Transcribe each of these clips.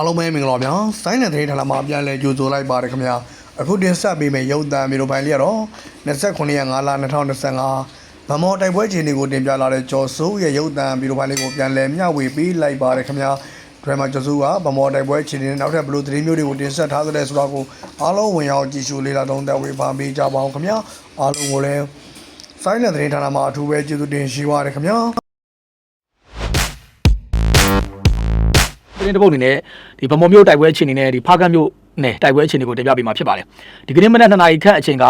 အားလုံးပဲမင်္ဂလာပါဗျာဆိုင်းတဲ့သတင်းဌာနမှာပြန်လည်ကြိုဆိုလိုက်ပါတယ်ခင်ဗျာအခုတင်ဆက်ပေးမယ့်ရုပ်သံမျိုးပိုင်းလေးကတော့29ရက်5လ2025ဗမော်တိုက်ပွဲခြေနေကိုတင်ပြလာတဲ့ကျော်စိုးရဲ့ရုပ်သံမျိုးပိုင်းလေးကိုပြန်လည်မျှဝေပေးလိုက်ပါတယ်ခင်ဗျာဒရမာကျော်စိုးကဗမော်တိုက်ပွဲခြေနေနဲ့နောက်ထပ်ဘလို့သတင်းမျိုးတွေကိုတင်ဆက်ထားကြတဲ့ဆိုတော့ကိုအားလုံးဝင်ရောက်ကြည့်ရှုလေ့လာသုံးသပ်ဝေဖန်ပေးကြပါအောင်ခင်ဗျာအားလုံးကိုလည်းဆိုင်းတဲ့သတင်းဌာနမှာအထူးပဲကျေးဇူးတင်ရှိပါတယ်ခင်ဗျာ သတင်းတစ်ပုတ်အနေနဲ့ဒီဗမော်မျိုးတိုက်ပွဲအခြေအနေနဲ့ဒီဖားကတ်မျိုးနဲ့တိုက်ပွဲအခြေအနေကိုတင်ပြပေးမှာဖြစ်ပါတယ်ဒီကနေ့မနက်2နာရီခန့်အချိန်က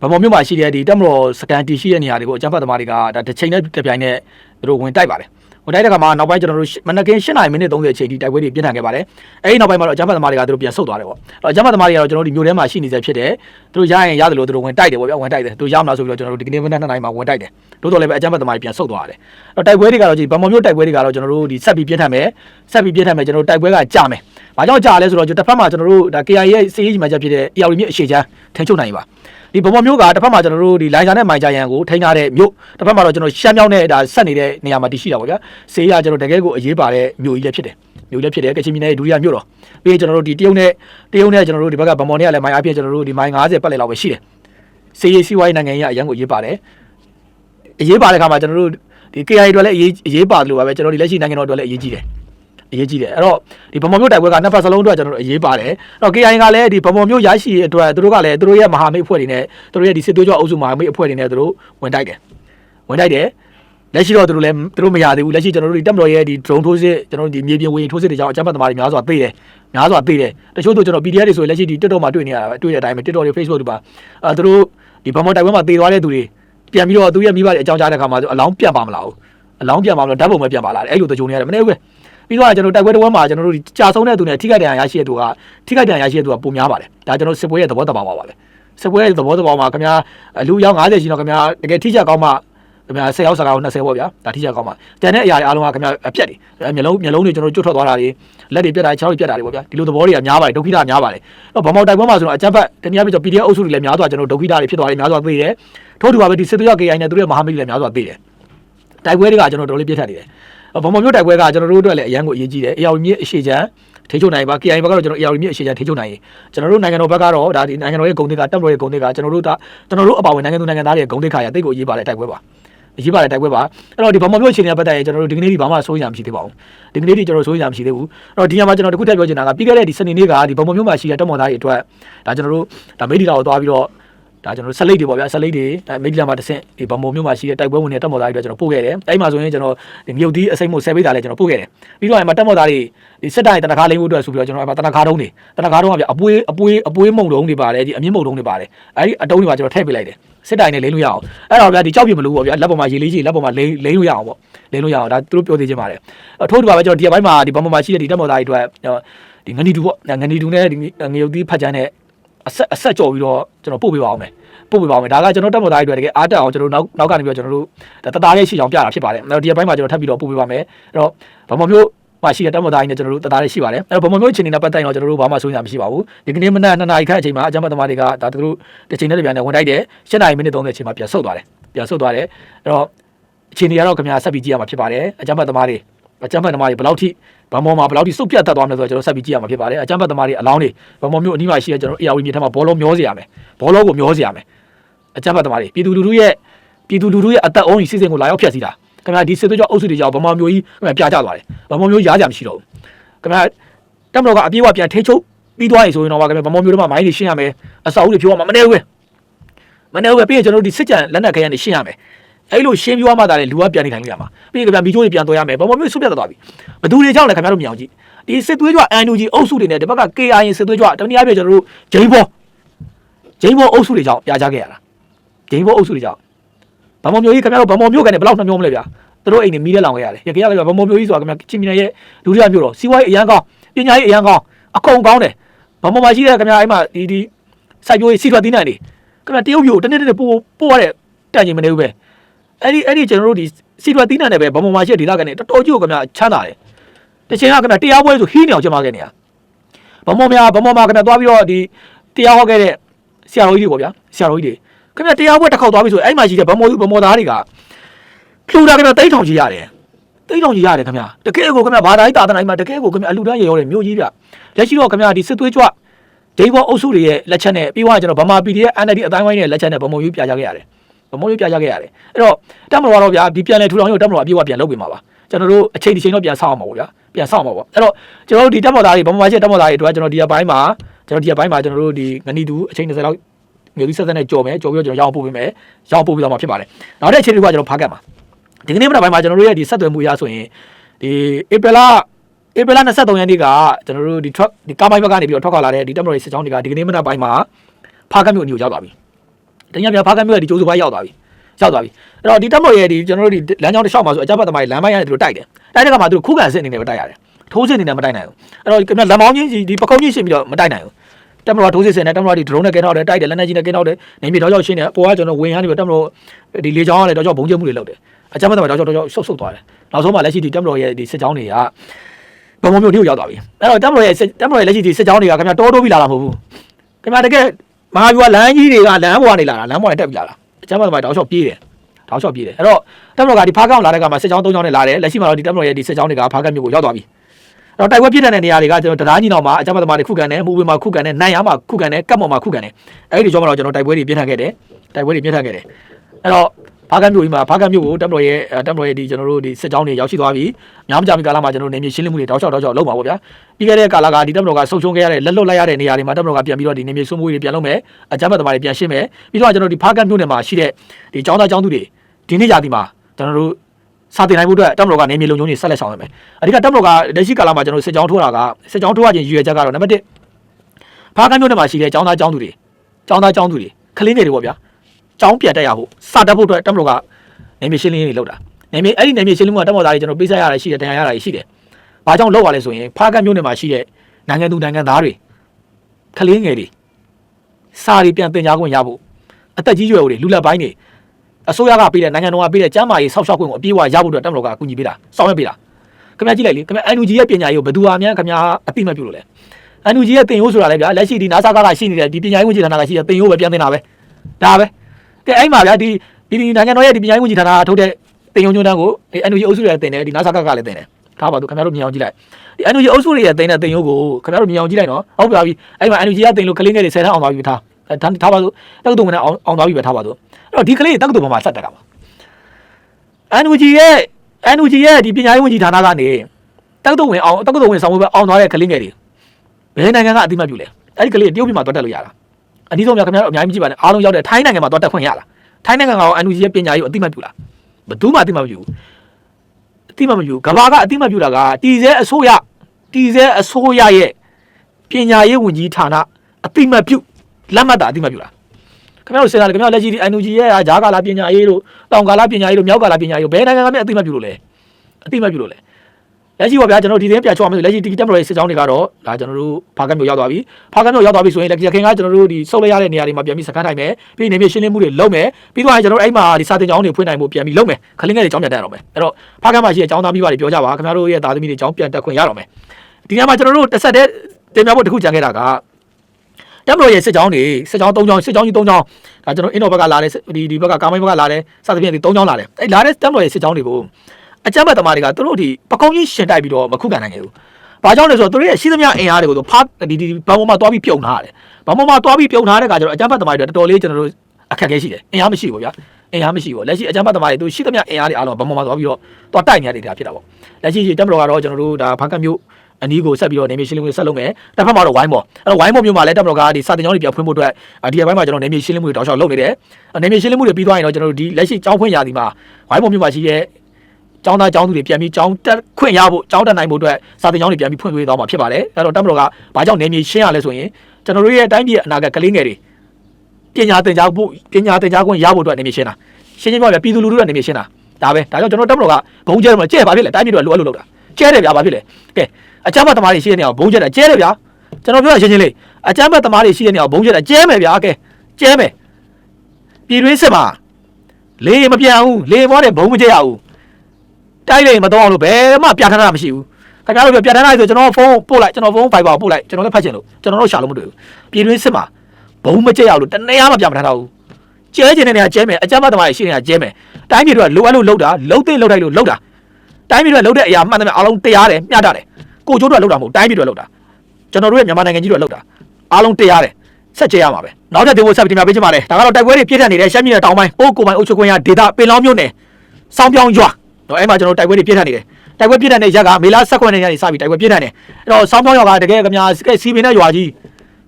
ဗမော်မျိုးမှာရှိတဲ့ဒီတက်မတော်စကန်တီရှိတဲ့နေရာတွေကိုအကြမ်းဖက်သမားတွေကဒါတစ်ချိန်နဲ့တစ်ပြိုင်နဲ့သူတို့ဝင်တိုက်ပါတယ် ဝင်တိုက်တဲ့ခါမှာနောက်ပိုင်းကျွန်တော်တို့မနက်ကင်း8နာရီမိနစ်30အချိန်ဒီတိုက်ပွဲတွေပြင်းထန်ခဲ့ပါတယ်အဲဒီနောက်ပိုင်းမှာတော့အကြမ်းဖက်သမားတွေကသူတို့ပြန်ဆုတ်သွားတယ်ပေါ့အဲ့တော့အကြမ်းဖက်သမားတွေကတော့ကျွန်တော်တို့ဒီမျိုးထဲမှာရှိနေစေဖြစ်တယ်သူတို့ရရင်ရတယ်လို့သူတို့ဝင်တိုက်တယ်ပေါ့ဗျာဝင်တိုက်တယ်သူရမလားဆိုပြီးတော့ကျွန်တော်တို့ဒီကနေ့မနက်2နာရီမှာဝင်တိုက်တယ်တိုးတော်လည်းပဲအကြမ်းဖက်သမားတွေပြန်ဆုတ်သွားတယ်အဲ့တော့တိုက်ပွဲတွေကတော့ဒီဗမော်မျိုးတိုက်ပွဲတွေကတော့ကျွန်တော်တို့ဒီဆက်ပြီးပြင်းထန်မယ်ဆက်ပြီးပြင်းထန်မယ်ကျွန်တော်တို့တိုက်ပွဲကကြာမယ် ဘာကြောင့်ကြာလဲဆိုတော့ကျွန်တော်တစ်ဖက်မှာကျွန်တော်တို့ဒါ KI ရဲ့စီးရေးကြီးမှချက်ဖြစ်တဲ့ ER မြစ်အရှိချမ်းထိန်းချုပ်နိုင်ပါဒီဗမော်မျိုးကတစ်ဖက်မှာကျွန်တော်တို့ဒီလိုင်ဇာနဲ့မိုင်ဂျာယန်ကိုထိန်းထားတဲ့မြို့တစ်ဖက်မှာတော့ကျွန်တော်ရှမ်းမြောက်နဲ့ဒါဆက်နေတဲ့နေရာမှာတည်ရှိတာပေါ့ဗျာစေးရကျွန်တော်တကယ်ကိုအရေးပါတဲ့မြို့ကြီးလည်းဖြစ်တယ်မြို့လည်းဖြစ်တယ်ကချင်ပြည်နယ်ရဲ့ဒုတိယမြို့တော်ပြီးရင်ကျွန်တော်တို့ဒီတရုတ်နဲ့တရုတ်နဲ့ကျွန်တော်တို့ဒီဘက်ကဗမော်နဲ့ကလည်းမိုင်အပြည့်ကျွန်တော်တို့ဒီမိုင်90ပတ်လည်လောက်ပဲရှိတယ်စေးရေးစီးပွားရေးနိုင်ငံရေးအရန်ကိုအရေးပါတယ်အရေးပါတဲ့ခါမှာကျွန်တော်တို့ဒီ KI တွေလည်းအရေးအရေးပါတယ်လို့ပါပဲကျွန်တော်ဒီလက်ရှိနိုင်ငံတော်တွေလည်းအရေးကြီးတယ် အရေးကြီးတယ်အဲ့တော့ဒီဗမော်မျိုးတိုက်ပွဲကနှစ်ဖက်စလုံးအတွက်ကျွန်တော်တို့အရေးပါတယ်အဲ့တော့ KI ကလည်းဒီဗမော်မျိုးရရှိရေးအတွက်သူတို့ကလည်းသူတို့ရဲ့မဟာမိတ်အဖွဲ့တွေနဲ့သူတို့ရဲ့ဒီစစ်သွေးကြွအုပ်စုမဟာမိတ်အဖွဲ့တွေနဲ့သူတို့ဝင်တိုက်တယ်ဝင်တိုက်တယ်လက်ရှိတော့သူတို့လည်းသူတို့မရသေးဘူးလက်ရှိကျွန်တော်တို့ဒီတက်မတော်ရဲ့ဒီ drone ထိုးစစ်ကျွန်တော်တို့ဒီမြေပြင်ဝင်ထိုးစစ်တွေကြောင့်အကြမ်းဖက်သမားတွေများစွာသိတယ်များစွာသိတယ်တချို့တို့ကျွန်တော် PDF တွေဆိုရင်လက်ရှိဒီ TikTok မှာတွေ့နေရတာပဲတွေ့တဲ့အတိုင်းပဲ TikTok တွေ Facebook တွေပါအဲသူတို့ဒီဗမော်တိုက်ပွဲမှာသေသွားတဲ့သူတွေပြန်ပြီးတော့သူရဲ့မိဘတွေအကြောင်းကြားတဲ့အခါမှာအလောင်းပြန်ပါမလားဘူးအလောင်းပြန်ပါမလားဓာတ်ပုံပဲပြန်ပါလားအဲ့လိုတကြုံနေရတယ်မနေ့က ပဲပြီးတော့ကျွန်တော်တိုက်ပွဲတစ်ဝက်မှာကျွန်တော်တို့ဒီကြာဆုံးတဲ့သူနဲ့ထိခိုက်ဒဏ်ရာရရှိတဲ့သူကထိခိုက်ဒဏ်ရာရရှိတဲ့သူကပုံများပါတယ်ဒါကျွန်တော်စစ်ပွဲရဲ့သဘောတဘာပါပါပဲစစ်ပွဲရဲ့သဘောတဘာမှာခင်ဗျာလူရောက်90ရှိတော့ခင်ဗျာတကယ်ထိကြကောင်းမှခင်ဗျာ10ရောက်စကားကို20ပေါ့ဗျာဒါထိကြကောင်းမှတန်တဲ့အရာတွေအားလုံးကခင်ဗျာအပြက်တွေမျက်လုံးမျက်လုံးတွေကျွန်တော်တို့ကျွတ်ထွက်သွားတာတွေလက်တွေပြက်တာခြေထောက်တွေပြက်တာတွေပေါ့ဗျာဒီလိုသဘောတွေကများပါတယ်ဒုက္ခိတများပါတယ်တော့ဗမောက်တိုက်ပွဲမှာဆိုတော့အကြမ်းဖက်တနည်းအားဖြင့် PDF အုပ်စုတွေလည်းများစွာကျွန်တော်ဒုက္ခိတတွေဖြစ်သွားတယ်များစွာသိတယ်ထို့တူပါပဲဒီစစ်သွေးရ KI နဲ့သူတို့ရဲ့မဟာမိတ်တွေလည်းများစွာသိတယ်တိုက်ပွဲတွေကကျွန်တော်တို့လေးပြတ်ထန်နေတယ် ဗမာမျိုးတိုက်ပွဲကကျွန်တော်တို့အတွက်လည်းအရန်ကိုအရေးကြီးတယ်။ AR မြစ်အရှိချမ်းထိချုပ်နိုင်ပါ KI ဘက်ကတော့ကျွန်တော် AR မြစ်အရှိချမ်းထိချုပ်နိုင်ရင်ကျွန်တော်တို့နိုင်ငံတော်ဘက်ကတော့ဒါဒီနိုင်ငံတော်ရဲ့ဂုဏ်သိက္ခာတပ်မတော်ရဲ့ဂုဏ်သိက္ခာကျွန်တော်တို့ဒါကျွန်တော်တို့အပါဝင်နိုင်ငံသူနိုင်ငံသားတွေရဲ့ဂုဏ်သိက္ခာရတိတ်ကိုအရေးပါတဲ့တိုက်ပွဲပါ။အရေးပါတဲ့တိုက်ပွဲပါ။အဲ့တော့ဒီဗမာမျိုးအခြေအနေပတ်သက်ရင်ကျွန်တော်တို့ဒီကနေ့ဒီဘာမှစိုးရိမ်ရမရှိသေးပါဘူး။ဒီကနေ့ဒီကျွန်တော်စိုးရိမ်ရမရှိသေးဘူး။အဲ့တော့ဒီညမှာကျွန်တော်တခုထပ်ပြောချင်တာကပြီးခဲ့တဲ့ဒီစနေနေ့ကဒီဗမာမျိုးမှာရှိတဲ့တပ်မတော်သားတွေအတွက်ဒါကျွန်တော်တို့ဒါမိဒီတာကိုသွားပြီးတော့ ဒါကျွန်တော်တို့ဆက်လိတ်တွေပေါ့ဗျာဆက်လိတ်တွေအဲမိတ်လမှာတစ်ဆင့်ဒီဗမော်မြို့မှာရှိတဲ့တိုက်ပွဲဝင်တဲ့တက်မော်သားတွေအတွက်ကျွန်တော်ပို့ခဲ့တယ်အဲ့မှာဆိုရင်ကျွန်တော်ဒီမြုပ်သီးအစိမ့်မို့ဆယ်ပိတ်တာလည်းကျွန်တော်ပို့ခဲ့တယ်ပြီးတော့အဲ့မှာတက်မော်သားတွေဒီစစ်တိုင်းတနခါလိမ့်ဖို့အတွက်ဆိုပြီးတော့ကျွန်တော်အဲ့မှာတနခါတုံးတွေတနခါတုံးကဗျာအပွေးအပွေးအပွေးမုံတုံးတွေပါတယ်ဒီအမြင့်မုံတုံးတွေပါတယ်အဲ့ဒီအတုံးတွေပါကျွန်တော်ထည့်ပေးလိုက်တယ်စစ်တိုင်းနဲ့လိမ့်လို့ရအောင်အဲ့တော့ဗျာဒီကြောက်ပြမလို့ပေါ့ဗျာလက်ပေါ်မှာရေလေးကြီးလက်ပေါ်မှာလိမ့်လိမ့်လို့ရအောင်ပေါ့လိမ့်လို့ရအောင်ဒါသူတို့ပြောသေးခြင်းပါတယ်ထို့တူပါပဲကျွန်တော်ဒီဘက်မှာဒီဘက်မှာရှိတဲ့ဒီတက်မော်သားတွေအတွက်ဒီငနီတူပေါ့ငနီတူနဲ့ဒီငရုတ်သီးဖတ်ချမ်းနဲ့ အဆက်အဆက်ကြော်ပြီးတော့ကျွန်တော်ပို့ပေးပါအောင်မယ်ပို့ပေးပါမယ်ဒါကကျွန်တော်တက်မတော်သားတွေအတွက်တကယ်အားတက်အောင်ကျွန်တော်နောက်နောက်ကနေပြီးတော့ကျွန်တော်တို့တသားလေးရှိအောင်ပြတာဖြစ်ပါတယ်အဲ့တော့ဒီအပိုင်းမှာကျွန်တော်ထပ်ပြီးတော့ပို့ပေးပါမယ်အဲ့တော့ဗမာမျိုးမှာရှိတဲ့တက်မတော်သားတွေနဲ့ကျွန်တော်တို့တသားလေးရှိပါတယ်အဲ့တော့ဗမာမျိုးအခြေအနေနဲ့ပတ်သက်ရင်တော့ကျွန်တော်တို့ဘာမှစိုးရိမ်ရမရှိပါဘူးဒီကနေ့မနက်2နာရီခန့်အချိန်မှာအကြမ်းဖက်သမားတွေကဒါသူတို့တစ်ချိန်နဲ့တစ်ပြန်နဲ့ဝင်တိုက်တယ်7နာရီမိနစ်30အချိန်မှာပြန်ဆုတ်သွားတယ်ပြန်ဆုတ်သွားတယ်အဲ့တော့အခြေအနေကတော့ခင်ဗျာဆက်ပြီးကြည့်ရမှာဖြစ်ပါတယ်အကြမ်းဖက်သမားတွေ အကြမ်းဖက်သမားတွေဘယ်လောက်ထိဗမောမှာဘယ်လောက်ထိစုပ်ပြတ်တတ်သွားမလဲဆိုတော့ကျွန်တော်ဆက်ပြီးကြည့်ရမှာဖြစ်ပါတယ်အကြမ်းဖက်သမားတွေအလောင်းတွေဗမောမျိုးအနီးမှာရှိတဲ့ကျွန်တော် AR မြေထဲမှာဘောလုံးမျောစေရမယ်ဘောလုံးကိုမျောစေရမယ်အကြမ်းဖက်သမားတွေပြည်သူလူထုရဲ့ပြည်သူလူထုရဲ့အသက်အုံးကြီးစီစဉ်ကိုလာရောက်ဖျက်ဆီးတာခင်ဗျာဒီစစ်သွေးကြောင့်အုပ်စုတွေကြောင့်ဗမာမျိုးကြီးခင်ဗျာပြာကျသွားတယ်ဗမာမျိုးရားကြမရှိတော့ဘူးခင်ဗျာတက်မတော်ကအပြေးဝပြန်ထိချုပ်ပြီးသွားရင်ဆိုရင်တော့ခင်ဗျာဗမာမျိုးတွေမှာမိုင်းတွေရှင်းရမယ်အစာအုပ်တွေဖြိုးရမှာမနေဘူးပဲမနေဘူးပဲပြီးရင်ကျွန်တော်တို့ဒီစစ်ကြံလက်နက်ခဲရန်တွေရှင်းရမယ် အဲ့လိုရှင်းပြသွားမှသာလေလူကပြန်နေထိုင်ကြမှာပြီးရင်ခင်ဗျာမီချိုးတွေပြန်သွဲရမယ်ဗမာမျိုးဆွတ်ပြတ်သွားပြီဘသူတွေကြောင့်လဲခင်ဗျားတို့မြင်အောင်ကြည့်ဒီစစ်သွေးကြွအန်ယူဂျီအုပ်စုတွေနဲ့ဒီဘက်က KI စစ်သွေးကြွတနည်းအားဖြင့်ကျွန်တော်တို့ဂျိမ်းဘောဂျိမ်းဘောအုပ်စုတွေကြောင့်ပြာကျခဲ့ရတာဂိမ်းဘောအုပ်စုတွေကြောင့်ဗမော်မျိုးကြီးခင်ဗျားတို့ဗမော်မျိုးကနေဘယ်လောက်နှမျိုးမလဲဗျာသူတို့အိမ်နေမီးတဲ့လောင်ခဲ့ရတယ်ရကြရကဗမော်မျိုးကြီးဆိုတာခင်ဗျာချင်းမြင်ရဲ့ဒုတိယမျိုးတော့စီးပွားရေးအရန်ကောင်းပညာရေးအရန်ကောင်းအကုန်ကောင်းတယ်ဗမော်မှာရှိတဲ့ခင်ဗျာအဲ့မှာဒီဒီစိုက်ပျိုးရေးစီထွတ်သီးနှံတွေခင်ဗျာတရုတ်ပြည်ကိုတနေ့တနေ့ပို့ပို့ရတဲ့တန်ချိန်မနေဘူးပဲ အဲ့ဒီအဲ့ဒီကျွန်တော်တို့ဒီစီထွတ်သီးနှံတွေပဲဗမော်မှာရှိတဲ့ဒေသကနေတော်တော်ကြီးကိုခင်ဗျာချမ်းသာတယ်တချင်ကခင်ဗျာတရားပွဲဆိုဟီးနေအောင်ကျင်းပခဲ့နေရဗမော်များဗမော်မှာခင်ဗျာသွားပြီးတော့ဒီတရားဟောခဲ့တဲ့ဆရာတော်ကြီးတွေပေါ့ဗျာဆရာတော်ကြီးတွေခင်ဗျတရားပွဲတစ်ခေါက်သွားပြီဆိုအဲ့မှာရှိတဲ့ဗမော်ဗမော်သားတွေကလှူတာခင်ဗျတိတ်ထောင်ကြီးရတယ်တိတိတ်တောင်ကြီးရတယ်ခင်ဗျာတကယ်ကိုခင်ဗျာဘာသာရေးတာသနာရေးမှာတကယ်ကိုခင်ဗျာအလူတန်းရေရောတဲ့မြို့ကြီးဗျလက်ရှိတော့ခင်ဗျာဒီစစ်သွေးကြွဒေဘောအုပ်စုတွေရဲ့လက်ချက်နဲ့ပြီးသွားကျွန်တော်ဗမာပြည်ရဲ့ NLD အတိုင်းဝိုင်းရဲ့လက်ချက်နဲ့ဗမုံယူပြကြခဲ့ရတယ် ဗမုံယူပြကြခဲ့ရတယ်အဲ့တော့တက်မတော်တော့ဗျာဒီပြန်လဲထူထောင်ရုံတက်မတော်အပြည့်အဝပြန်လုပ်ပေးမှာပါကျွန်တော်တို့အချိန်တစ်ချိန်တော့ပြန်ဆောက်အောင်ပါဗျာပြန်ဆောက်မှာပေါ့အဲ့တော့ကျွန်တော်တို့ဒီတက်မတော်သားတွေဗမာပြည်တက်မတော်သားတွေအတွက်ကျွန်တော်ဒီအပိုင်းမှာကျွန်တော်ဒီအပိုင်းမှာကျွန်တော်တို့ဒီငနီတူအချိန်20လောက်မျိုးဒီဆက်ဆက်နဲ့ကြော်မယ်ကြော်ပြီးတော့ကျွန်တော်ရောင်းပို့ပေးမယ်ရောင်းပို့ပြီးတော့မှဖြစ်ပါတယ်နောက်တဲ့အချိန်တွေကကျွန်တော်ဖားကတ်မှာဒီကနေ့မနက်ပိုင်းမှာကျွန်တော်တို့ရဲ့ဒီဆက်သွယ်မှုအရဆိုရင်ဒီဧပြီလဧပြီလ23ရက်နေ့ကကျွန်တော်တို့ဒီ truck ဒီကားမိုင်းဘက်ကနေပြီးတော့ထွက်ခွာလာတဲ့ဒီတက်မတော်ရေးစစ်ကြောင်းတွေကဒီကနေ့မနက်ပိုင်းမှာဖားကတ်မြို့အနီကိုရောက်သွားပြီ။ တညပြဖားကတ်မြို့ရဲ့ဒီကျိုးစုပိုင်းရောက်သွားပြီ။ရောက်သွားပြီ။အဲ့တော့ဒီတက်မတော်ရဲ့ဒီကျွန်တော်တို့ဒီလမ်းကြောင်းတစ်လျှောက်မှာဆိုအကြမ်းဖက်သမားတွေလမ်းပိုင်းရတယ်သူတို့တိုက်တယ်။တိုက်တဲ့ကမှာသူတို့ခုခံစစ်အနေနဲ့ပဲတိုက်ရတယ်။ထိုးစစ်အနေနဲ့မတိုက်နိုင်ဘူး။အဲ့တော့ကလမ်းမောင်းချင်းဒီပကုံးချင်းရှင်းပြီးတော့မတိုက်နိုင်ဘူး။တက်မတော်ထိုးစစ်စင်နဲ့တက်မတော်ဒီ drone နဲ့ကဲတော့တယ်တိုက်တယ်လက်နက်ကြီးနဲ့ကဲတော့တယ်နေမြေတော့ရောက်ရှင်းတယ်ပေါ်ကကျွန်တော်ဝင်ဟန်းနေပြီးတက်မတော်ဒီလေချောင်းကလည်းတော့ကြောက်ဘုံကျမှုတွေလုပ်တယ်အကြမ်းဖက်သမားတော့ကြောက်တော့ဆုတ်ဆုတ်သွားတယ်နောက်ဆုံးမှလက်ရှိဒီတက်မတော်ရဲ့ဒီစစ်ကြောင်းတွေကဘုံဘုံမျိုးတွေကိုရောက်သွားပြီအဲ့တော့တက်မတော်ရဲ့တက်မတော်ရဲ့လက်ရှိဒီစစ်ကြောင်းတွေကခင်ဗျာတိုးတိုးပြီးလာတာမဟုတ်ဘူးခင်ဗျာတကယ် မဟာဗျူဟာလမ်းကြီးတွေကလမ်းပေါ်ကနေလာတာလမ်းပေါ်ကနေတက်ပြီးလာတာအကြမ်းဖက်သမားတောက်လျှောက်ပြေးတယ်တောက်လျှောက်ပြေးတယ်အဲ့တော့တက်မတော်ကဒီဖားကောင်းလာတဲ့ကမှာစစ်ကြောင်း၃ကြောင်းနဲ့လာတယ်လက်ရှိမှာတော့ဒီတက်မတော်ရဲ့ဒီစစ်ကြောင်းတွေကဖားကတ်မျိုးကိုရောက်သွားပြီအဲ့တော့တိုက်ပွဲပြစ်တဲ့နေရာတွေကကျွန်တော်တရားကြီးနောက်မှာအကြမ်းဖက်သမားတွေခုခံတယ်မူဝေမှာခုခံတယ်နိုင်ရမှာခုခံတယ်ကတ်မော်မှာခုခံတယ်အဲ့ဒီကြောင့်မတော့ကျွန်တော်တိုက်ပွဲတွေပြင်းထန်ခဲ့တယ်တိုက်ပွဲတွေပြင်းထန်ခဲ့တယ်အဲ့တော့ ဖားကတ်မြို့ကြီးမှာဖားကတ်မြို့ကိုတက်မတော်ရဲ့အဲတက်မတော်ရဲ့ဒီကျွန်တော်တို့ဒီစစ်ကြောင်းတွေရောက်ရှိသွားပြီ။များမကြမီကာလမှာကျွန်တော်တို့နေမြေရှင်းလင်းမှုတွေတောက်လျှောက်တောက်လျှောက်လုပ်ပါပေါ့ဗျာ။ပြီးခဲ့တဲ့ကာလကဒီတက်မတော်ကဆုံချုံခဲ့ရတဲ့လက်လွတ်လိုက်ရတဲ့နေရာတွေမှာတက်မတော်ကပြန်ပြီးတော့ဒီနေမြေဆွမှုတွေပြန်လုပ်မယ်။အကြမ်းဖက်သမားတွေပြန်ရှင်းမယ်။ပြီးတော့ကျွန်တော်ဒီဖားကတ်မြို့နယ်မှာရှိတဲ့ဒီចောင်းသားចောင်းသူတွေဒီနေ့ကြာဒီမှာကျွန်တော်တို့စာတင်နိုင်မှုအတွက်တက်မတော်ကနေမြေလုံခြုံရေးဆက်လက်ဆောင်ရမယ်။အဓိကတက်မတော်ကလက်ရှိကာလမှာကျွန်တော်စစ်ကြောင်းထိုးတာကစစ်ကြောင်းထိုးရခြင်းရည်ရွယ်ချက်ကတော့နံပါတ်1ဖားကတ်မြို့နယ်မှာရှိတဲ့ចောင်းသားចောင်းသူတွေចောင်းသားចောင်းသူတွေကလေးငယ်တွေပေါ့ဗျာ။ ចောင်းပြတ်တက်ရဖို့စတက်ဖို့အတွက်တက်မတော်ကနေမြေရှင်းလင်းရေးတွေလုပ်တာနေမြေအဲ့ဒီနေမြေရှင်းလင်းမှုကတက်မော်သားတွေကျွန်တော်ပေးဆက်ရတာရှိတယ်တရားရတာရှိတယ်။ဘာကြောင့်လောက်ရလဲဆိုရင်ဖားကတ်မြို့နယ်မှာရှိတဲ့နိုင်ငံသူနိုင်ငံသားတွေခလေးငယ်တွေစာရီပြန်တင်ကြားခွင့်ရဖို့အသက်ကြီးရွယ်တွေလူလက်ပိုင်းတွေအစိုးရကပေးတဲ့နိုင်ငံတော်ကပေးတဲ့ကျန်းမာရေးဆောက်ရှောက်ခွင့်ကိုအပြည့်အဝရဖို့အတွက်တက်မတော်ကအကူအညီပေးတာစောင့်ရပေးတာခင်ဗျာကြည့်လိုက်လေခင်ဗျာ NUG ရဲ့ပညာရေးကိုဘယ်သူဟာများခင်ဗျာအတိမပြုလို့လဲ NUG ရဲ့တင်ရိုးဆိုတာလေဗျာလက်ရှိဒီ NASA ကရှိနေတဲ့ဒီပညာရေးဝန်ကြီးဌာနကရှိတဲ့တင်ရိုးပဲပြန်တင်တာပဲဒါပဲ ကဲအဲ့မှာဗျာဒီဒီဒီနိုင်ငံတော်ရဲ့ဒီပညာရေးဝန်ကြီးဌာနထုတ်တဲ့တင်ယုံညွန်းတန်းကိုဒီ NUG အုပ်စုတွေတင်တယ်ဒီ NASA ကကလည်းတင်တယ်ထားပါသူခင်ဗျားတို့မြင်အောင်ကြည့်လိုက်ဒီ NUG အုပ်စုတွေရဲ့တင်တဲ့တင်ယုံကိုခင်ဗျားတို့မြင်အောင်ကြည့်လိုက်နော်ဟုတ်ပါပြီအဲ့မှာ NUG ကတင်လို့ကလေးငယ်တွေဆယ်ထန်းအောင်သွားပြီထားထားထားပါသူတက္ကသိုလ်ဝင်အောင်အောင်သွားပြီပဲထားပါသူအဲ့တော့ဒီကလေးတက္ကသိုလ်မှာဆက်တက်ကပါ NUG ရဲ့ NUG ရဲ့ဒီပညာရေးဝန်ကြီးဌာနကနေတက္ကသိုလ်ဝင်အောင်တက္ကသိုလ်ဝင်ဆောင်ဖို့ပဲအောင်သွားတဲ့ကလေးငယ်တွေဘယ်နိုင်ငံကအတိမတ်ပြုလဲအဲ့ဒီကလေးတရုတ်ပြည်မှာတွတ်တက်လို့ရတာ အနည်းဆုံးများခင်ဗျားတို့အများကြီးမကြည့်ပါနဲ့အားလုံးရောက်တဲ့ထိုင်းနိုင်ငံမှာတွတ်တက်ခွင့်ရလားထိုင်းနိုင်ငံကတော့ NUG ရဲ့ပညာရေးကိုအတိမတ်ပြုလားဘယ်သူမှအတိမတ်ပြုဘူးအတိမတ်မပြုကဘာကအတိမတ်ပြုတာကတီစဲအစိုးရတီစဲအစိုးရရဲ့ပညာရေးဝန်ကြီးဌာနအတိမတ်ပြုလက်မှတ်တာအတိမတ်ပြုလားခင်ဗျားတို့စဉ်းစားတယ်ခင်ဗျားလက်ရှိဒီ NUG ရဲ့ဂျာကာလာပညာရေးတို့တောင်ကာလာပညာရေးတို့မြောက်ကာလာပညာရေးတို့ဘယ်နိုင်ငံကမှအသိမပြုလို့လဲအသိမပြုလို့လဲ လက်ရှိပါဗျာကျွန်တော်ဒီသတင်းပြချောင်းမယ်ဆိုလက်ရှိဒီတက်မတော်ရဲ့စစ်ကြောင်းတွေကတော့ဒါကျွန်တော်တို့ဖာကတ်မျိုးရောက်သွားပြီဖာကတ်မျိုးရောက်သွားပြီဆိုရင်လက်ခင်ကကျွန်တော်တို့ဒီဆုတ်လိုက်ရတဲ့နေရာတွေမှာပြန်ပြီးစကန်ထိုင်မယ်ပြီးနေမြေရှင်းလင်းမှုတွေလုပ်မယ်ပြီးတော့ကျွန်တော်တို့အဲ့မှာဒီစာတင်ကြောင်းတွေဖွင့်နိုင်ဖို့ပြန်ပြီးလုပ်မယ်ခလင်းငယ်တွေကြောင်းပြန်တက်ရတော့မယ်အဲ့တော့ဖာကတ်မှာရှိတဲ့ကြောင်းသားမိဘတွေပြောကြပါခင်ဗျားတို့ရဲ့သားသမီးတွေကြောင်းပြန်တက်ခွင့်ရတော့မယ်ဒီနေရာမှာကျွန်တော်တို့တစ်ဆက်တည်းတင်ပြဖို့တခုကြံခဲ့တာကတက်မတော်ရဲ့စစ်ကြောင်းတွေစစ်ကြောင်း၃ကြောင်းစစ်ကြောင်းကြီး၃ကြောင်းဒါကျွန်တော်အင်းတော်ဘက်ကလာတယ်ဒီဒီဘက်ကကာမိုင်းဘက်ကလာတယ်စသဖြင့်ဒီ၃ကြောင်းလာတယ်အဲလာတဲ့တက်မတော်ရဲ့စစ်ကြောင်းတွေကို အကြမ်းဖက်သမားတွေကသူတို့ဒီပကုံးကြီးရှင်တိုက်ပြီးတော့မခုခံနိုင်ခဲ့ဘူး။ဘာကြောင့်လဲဆိုတော့သူတို့ရဲ့ရှိသမျှအင်အားတွေကိုသူဖားဒီဒီဘံပေါ်မှာတွားပြီးပြုံထားတယ်။ဘံပေါ်မှာတွားပြီးပြုံထားတဲ့ကကျတော့အကြမ်းဖက်သမားတွေတော်တော်လေးကျွန်တော်တို့အခက်အခဲရှိတယ်။အင်အားမရှိဘူးဗျာ။အင်အားမရှိဘူး။လက်ရှိအကြမ်းဖက်သမားတွေသူရှိသမျှအင်အားတွေအားလုံးဘံပေါ်မှာတွားပြီးတော့တွားတိုက်နေရတဲ့နေရာဖြစ်တာပေါ့။လက်ရှိတက်မတော်ကတော့ကျွန်တော်တို့ဒါဖန်ကတ်မျိုးအနီးကိုဆက်ပြီးတော့နေမြေရှင်းလင်းမှုဆက်လုပ်မယ်။တစ်ဖက်မှာတော့ဝိုင်းပေါ်။အဲ့တော့ဝိုင်းပေါ်မျိုးမှာလည်းတက်မတော်ကဒီစာတင်ကြောင်းတွေပြန်ဖွင့်ဖို့အတွက်ဒီအပိုင်းမှာကျွန်တော်နေမြေရှင်းလင်းမှုတွေတောက်လျှောက်လုပ်နေတယ်။နေမြေရှင်းလင်းမှုတွေပြီးသွားရင်တော့ကျွန်တော်တို့ဒီလက်ရှိကြောင်းဖွင့်ရာဒီမှာဝိုင်းပေါ်မျိုးမှာရှိတဲ့ ကျောင်းသားကျောင်းသူတွေပြန်ပြီးကျောင်းတက်ခွင့်ရဖို့ကျောင်းတက်နိုင်ဖို့အတွက်စာသင်ကျောင်းတွေပြန်ပြီးဖွင့်ပေးသွားမှာဖြစ်ပါတယ်။အဲ့တော့တက်မတော်ကဘာကြောင့်နေမြေရှင်းရလဲဆိုရင်ကျွန်တော်တို့ရဲ့အတိုင်းပြည်အနာဂတ်ကလေးငယ်တွေပညာသင်ကြားဖို့ပညာသင်ကြားခွင့်ရဖို့အတွက်နေမြေရှင်းတာရှင်းရှင်းပြောပြပြည်သူလူထုကနေမြေရှင်းတာဒါပဲဒါကြောင့်ကျွန်တော်တက်မတော်ကဘုံကျဲတော့ကျဲပါဖြစ်လေတိုင်းပြည်တော့လိုအပ်လို့လုပ်တာကျဲတယ်ဗျာဘာဖြစ်လဲကဲအကြမ်းဖက်သမားတွေရှိတဲ့နေရာဘုံကျဲတာကျဲတယ်ဗျာကျွန်တော်ပြောရှင်းရှင်းလေးအကြမ်းဖက်သမားတွေရှိတဲ့နေရာဘုံကျဲတာကျဲမယ်ဗျာကဲကျဲမယ်ပြည်တွင်းစစ်မှာလေမပြန်ဘူးလေဘောတဲ့ဘုံမကျဲရဘူး တိုက်လေမတော့အောင်လို့ဘယ်မှပြဋ္ဌာန်းတာမရှိဘူးခင်ဗျားတို့ပြဋ္ဌာန်းလိုက်ဆိုကျွန်တော်ဖုန်းပို့လိုက်ကျွန်တော်ဖုန်းဖိုင်ဘာပို့လိုက်ကျွန်တော်လည်းဖတ်ချင်လို့ကျွန်တော်တို့ရှာလို့မတွေ့ဘူးပြည်တွင်းစစ်မှာဘုံမကျက်ရအောင်လို့တနေရာမှပြမထားတော့ဘူးကျဲကျင်တဲ့နေရာကျဲမယ်အကြမ်းဖက်သမားတွေရှိနေတာကျဲမယ်တိုင်းပြည်တွေကလိုအပ်လို့လှုပ်တာလှုပ်သိလှုပ်တိုက်လို့လှုပ်တာတိုင်းပြည်တွေလှုပ်တဲ့အရာမှန်တယ်အားလုံးတရားတယ်မျှတတယ်ကိုကျိုးတွေလှုပ်တာမဟုတ်တိုင်းပြည်တွေလှုပ်တာကျွန်တော်တို့ရဲ့မြန်မာနိုင်ငံကြီးတွေလှုပ်တာအားလုံးတရားတယ်ဆက်ကြရမှာပဲနောက်ထပ်ဒီကိုဆက်ပြီးတင်ပြပေးချင်ပါတယ်ဒါကတော့တိုက်ပွဲတွေပြည့်ထန်နေတဲ့ရှမ်းပြည်နယ်တောင်ပိုင်းအိုးကိုပိုင်းအုပ်ချုပ်ခွင့်ရဒေသပင်လောင်းမြို့နယ်စောင်းပြောင်းရွာ တော့အဲ့မှာကျွန်တော်တိုက်ပွဲတွေပြည့်ထန်နေတယ်တိုက်ပွဲပြည့်ထန်တဲ့ရက်ကမေလ16ရက်နေ့ကနေစပြီးတိုက်ပွဲပြည့်ထန်တယ်အဲ့တော့စောင်းပြောင်းရွာကတကယ်ကများစီပင်တဲ့ရွာကြီး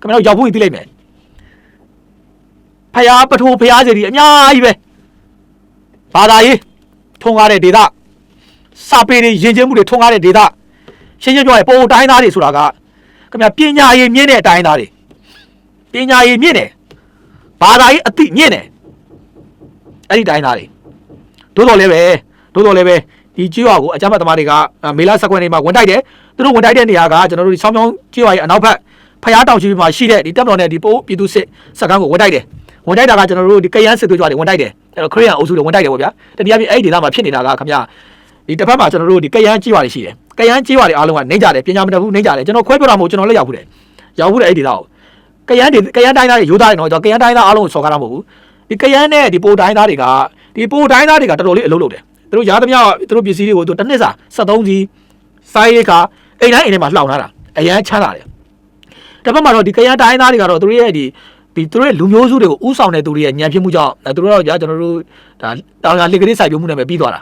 ကများရောက်ဖို့သိလိုက်မယ်ဖယားပထိုးဖယားစီဒီအများကြီးပဲဘာသာရေးထုံကားတဲ့ဒေသစာပေတွေယဉ်ကျေးမှုတွေထုံကားတဲ့ဒေသရှင်းရှင်းပြောရင်ပိုတိုင်းသားတွေဆိုတာကကများပညာရေးမြင့်တဲ့အတိုင်းသားတွေပညာရေးမြင့်တယ်ဘာသာရေးအသိမြင့်တယ်အဲ့ဒီတိုင်းသားတွေသို့တော်လည်းပဲ သို့တော်လည်းပဲဒီကျွော်ကိုအကြမ်းဖက်သမားတွေကမေလာဆက်ကွက်နေမှာဝင်တိုက်တယ်သူတို့ဝင်တိုက်တဲ့နေရာကကျွန်တော်တို့ဒီဆောင်းချောင်းကျွော်ရဲ့အနောက်ဘက်ဖျားတောင်ကြီးမှာရှိတဲ့ဒီတပ်တော်နဲ့ဒီပိုးပြည်သူစစ်စက္ကန့်ကိုဝင်တိုက်တယ်ဝင်တိုက်တာကကျွန်တော်တို့ဒီကရန်စစ်သွေးကြွတွေဝင်တိုက်တယ်အဲ့တော့ခရီးယန်အုပ်စုတွေဝင်တိုက်တယ်ပေါ့ဗျာတတိယပြအဲ့ဒီဒေသမှာဖြစ်နေတာကခင်ဗျာဒီတစ်ဖက်မှာကျွန်တော်တို့ဒီကရန်ကျွော်တွေရှိတယ်ကရန်ကျွော်တွေအားလုံးကနေကြတယ်ပညာမတတ်ဘူးနေကြတယ်ကျွန်တော်ခွဲပြောတာမဟုတ်ကျွန်တော်လည်းရောက်ဘူးတယ်ရောက်ဘူးတယ်အဲ့ဒီဒေသကိုကရန်တွေကရန်တိုင်းသားတွေယူသားတယ်နော်ကျွန်တော်ကရန်တိုင်းသားအားလုံးကိုစော်ကားတာမဟုတ်ဘူးဒီကရန်နဲ့ဒီပိုတိုင်းသားတွေကဒီပိုတိုင်းသားတွေကတော်တော်လေးအလုပ်လုပ်တယ်သူ တို့ရားသမျှသူတို့ပစ္စည်းတွေကိုသူတစ်နှစ်စာ73စီးစိုင်းရိတ်ခါအိမ်တိုင်းအိမ်ထဲမှာလှောင်ထားတာအရန်ချမ်းသာတယ်တစ်ဖက်မှာတော့ဒီကရန်တိုင်းသားတွေကတော့သူတို့ရဲ့ဒီဒီသူတို့ရဲ့လူမျိုးစုတွေကိုဥဆောင်တဲ့သူတွေရဲ့ညံပြမှုကြောင့်သူတို့တော့ကြာကျွန်တော်တို့ဒါတောင်ရလေကလေးစိုက်ပြုံးမှုနဲ့ပဲပြီးသွားတာ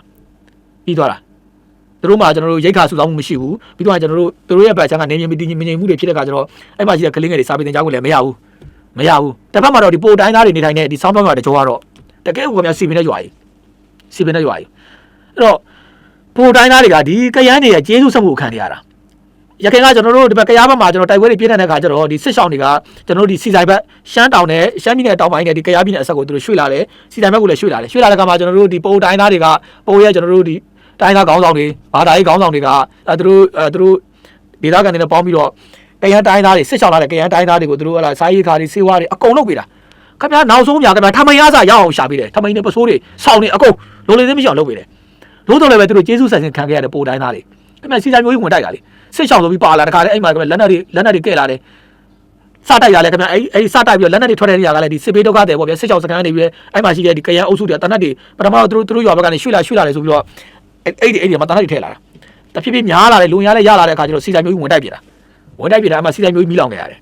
ပြီးသွားတာသူတို့မှကျွန်တော်တို့ရိတ်ခါစုဆောင်မှုမရှိဘူးပြီးတော့ကျွန်တော်တို့သူတို့ရဲ့ဘက်ချမ်းကနေမြင်မတည်မြင်မှုတွေဖြစ်တဲ့အခါကျတော့အဲ့မှာရှိတဲ့ကလေးငယ်တွေစာပေသင်ကြားခွင့်လည်းမရဘူးမရဘူးတစ်ဖက်မှာတော့ဒီပိုတိုင်းသားတွေနေထိုင်တဲ့ဒီဆောင်းပြောင်းရွာတကြောကတော့တကယ်ကိုကများစီပင်တဲ့ရွာကြီးစီပင်တဲ့ရွာကြီး အဲ့တော့ပိုတိုင်းသားတွေကဒီကရန်တွေရဲ့ကျေးဇူးဆက်မှုကိုခံနေရတာရခိုင်ကကျွန်တော်တို့ဒီဘက်ကရားဘက်မှာကျွန်တော်တိုက်ပွဲတွေပြင်းထန်တဲ့ခါကျတော့ဒီစစ်ဆောင်တွေကကျွန်တော်တို့ဒီစီဆိုင်ဘက်ရှမ်းတောင်နဲ့ရှမ်းပြည်နယ်တောင်ပိုင်းနဲ့ဒီကရားပြည်နယ်အဆက်ကိုသူတို့ရွှေ့လာတယ်စီဆိုင်ဘက်ကိုလည်းရွှေ့လာတယ်ရွှေ့လာတဲ့ခါမှာကျွန်တော်တို့ဒီပိုတိုင်းသားတွေကပိုရဲ့ကျွန်တော်တို့ဒီတိုင်းသားခေါင်းဆောင်တွေဘာသာရေးခေါင်းဆောင်တွေကအဲသူတို့အဲသူတို့ဒေသခံတွေနဲ့ပေါင်းပြီးတော့ကရန်တိုင်းသားတွေစစ်ဆောင်လာတဲ့ကရန်တိုင်းသားတွေကိုသူတို့ဟလာစားရေးခါတွေစေဝါတွေအကုန်လုပ်ပေးတာခင်ဗျာနောက်ဆုံးညာခင်ဗျာထမင်းရစာရအောင်ရှာပေးတယ်ထမင်းနဲ့ပစိုးတွေစောင်းတွေအကုန်လိုလေသိမရှိအောင်လုပ်ပေးတယ် လို့တော့လည်းပဲသူတို့ကျေးဇူးဆန်ဆန်ခံခဲ့ရတဲ့ပိုတိုင်းသားတွေခင်ဗျာစီဆိုင်မျိုးကြီးဝင်တိုက်တာလေစစ်ဆောင်ဆိုပြီးပါလာတခါလေအဲ့မှာခင်ဗျာလက်နက်တွေလက်နက်တွေကဲလာတယ်စတိုက်ရလဲခင်ဗျာအဲ့အဲ့စတိုက်ပြီးတော့လက်နက်တွေထွက်တဲ့နေရာကလည်းဒီစစ်ပေးဒုက္ခတယ်ပေါ့ဗျာစစ်ချောင်းစကန်နေပြီးအဲ့မှာရှိတဲ့ဒီကရန်အုပ်စုတွေတနက်တွေပထမတော့သူတို့သူတို့ရွာဘက်ကနေရွှေ့လာရွှေ့လာတယ်ဆိုပြီးတော့အဲ့ဒီအဲ့ဒီမှာတနက်တွေထည့်လာတာတဖြည်းဖြည်းများလာတယ်လုံရလဲရလာတဲ့အခါကျတော့စီဆိုင်မျိုးကြီးဝင်တိုက်ပြတာဝင်တိုက်ပြတာအဲ့မှာစီဆိုင်မျိုးကြီးမိလောင်ခဲ့ရတယ်